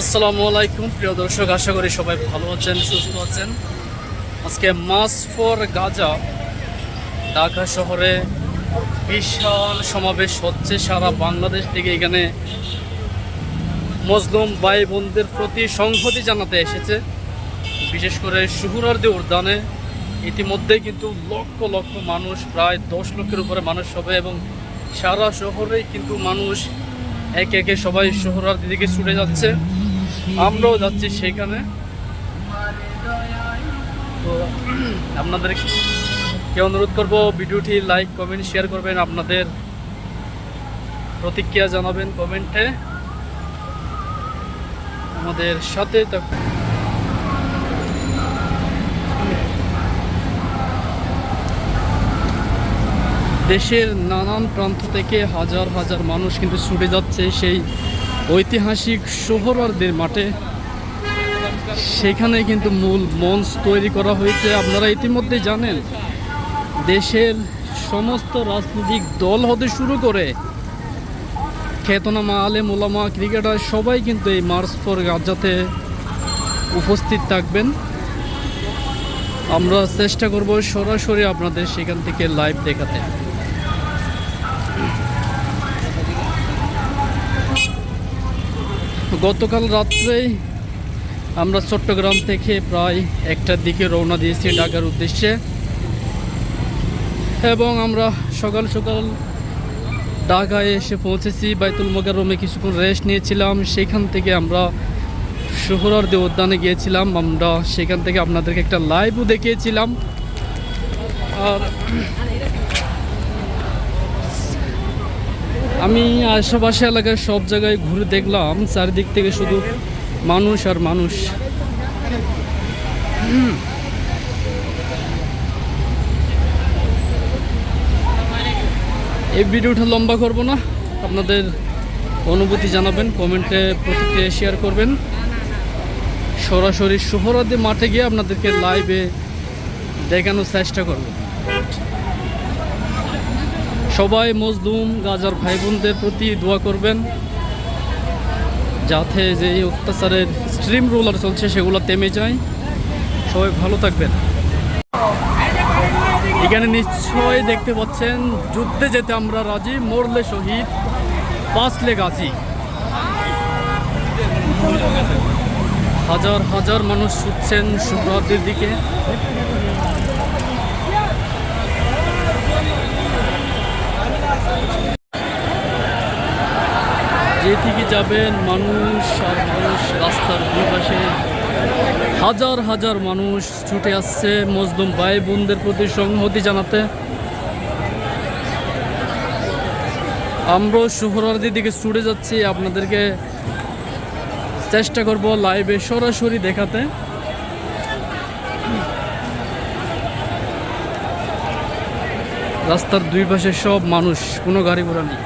আসসালামু আলাইকুম, প্রিয় দর্শক, আশা করি সবাই ভালো আছেন, সুস্থ আছেন। আজকে মাস ফর গাজা, ঢাকা শহরে বিশাল সমাবেশ হচ্ছে। সারা বাংলাদেশ থেকে এখানে মজলুম ভাই বোনদের প্রতি সংহতি জানাতে এসেছে। বিশেষ করে শুহুরার্দি উদ্যানে ইতিমধ্যে কিন্তু লক্ষ লক্ষ মানুষ, প্রায় দশ লক্ষের উপরে মানুষ হবে এবং সারা শহরেই কিন্তু মানুষ একে একে সবাই শহরার্দি দিকে ছুটে যাচ্ছে। আমরাও যাচ্ছি সেখানে তো আপনাদেরকে অনুরোধ করব, ভিডিওটি লাইক কমেন্ট শেয়ার করবেন, আপনাদের প্রতিক্রিয়া জানাবেন কমেন্টে। আমাদের সাথে দেশের নানান প্রান্ত থেকে হাজার হাজার মানুষ কিন্তু ছুটে যাচ্ছে সেই ঐতিহাসিক সোহরারদের মাঠে। সেখানে কিন্তু মূল মঞ্চ তৈরি করা হয়েছে। আপনারা ইতিমধ্যে জানেন, দেশের সমস্ত রাজনৈতিক দল হতে শুরু করে খ্যাতনামা আলে মোলামা ক্রিকেটার সবাই কিন্তু এই মার্চ ফর গাজাতে উপস্থিত থাকবেন। আমরা চেষ্টা করব সরাসরি আপনাদের সেখান থেকে লাইভ দেখাতে। গতকাল রাত্রেই আমরা চট্টগ্রাম থেকে প্রায় একটার দিকে রওনা দিয়েছি ঢাকার উদ্দেশ্যে। এবং আমরা সকাল সকাল ঢাকায় এসে পৌঁছেছি। বাইতুল মোকারমে কিছুক্ষণ রেস্ট নিয়েছিলাম। সেখান থেকে আমরা শহরার্দি উদ্যানে গিয়েছিলাম। আমরা সেখান থেকে আপনাদেরকে একটা লাইভও দেখিয়েছিলাম। আর আমি আশেপাশে এলাকার সব জায়গায় ঘুরে দেখলাম, চারিদিক থেকে শুধু মানুষ আর মানুষ। এই ভিডিওটা লম্বা করব না, আপনাদের অনুভূতি জানাবেন, কমেন্টে প্রতিক্রিয়া শেয়ার করবেন সরাসরি শহরাদি মাঠে গিয়ে আপনাদেরকে লাইভে দেখানোর চেষ্টা করব সবাই মজলুম, গাজার ভাই বোনদের প্রতি দোয়া করবেন, যাতে যে এই অত্যাচারের স্ট্রিম রোলার চলছে সেগুলো তেমে যায়। সবাই ভালো থাকবেন। এখানে নিশ্চয় দেখতে পাচ্ছেন, যুদ্ধে যেতে আমরা রাজি, মরলে শহীদ, বাঁচলে গাজী। হাজার হাজার মানুষ ছুটছেন শুভ্রাদের দিকে। যেদিকে যাবেন মানুষ আর মানুষ রাস্তার দুই পাশে হাজার হাজার মানুষ ছুটে আসছে মজলুম ভাই বোনদের প্রতি সংহতি জানাতে। আমরা শুভরার্দির দিকে ছুটে যাচ্ছি, আপনাদেরকে চেষ্টা করব লাইভে সরাসরি দেখাতে। রাস্তার দুই পাশে সব মানুষ, কোনো গাড়ি ঘোড়া নেই।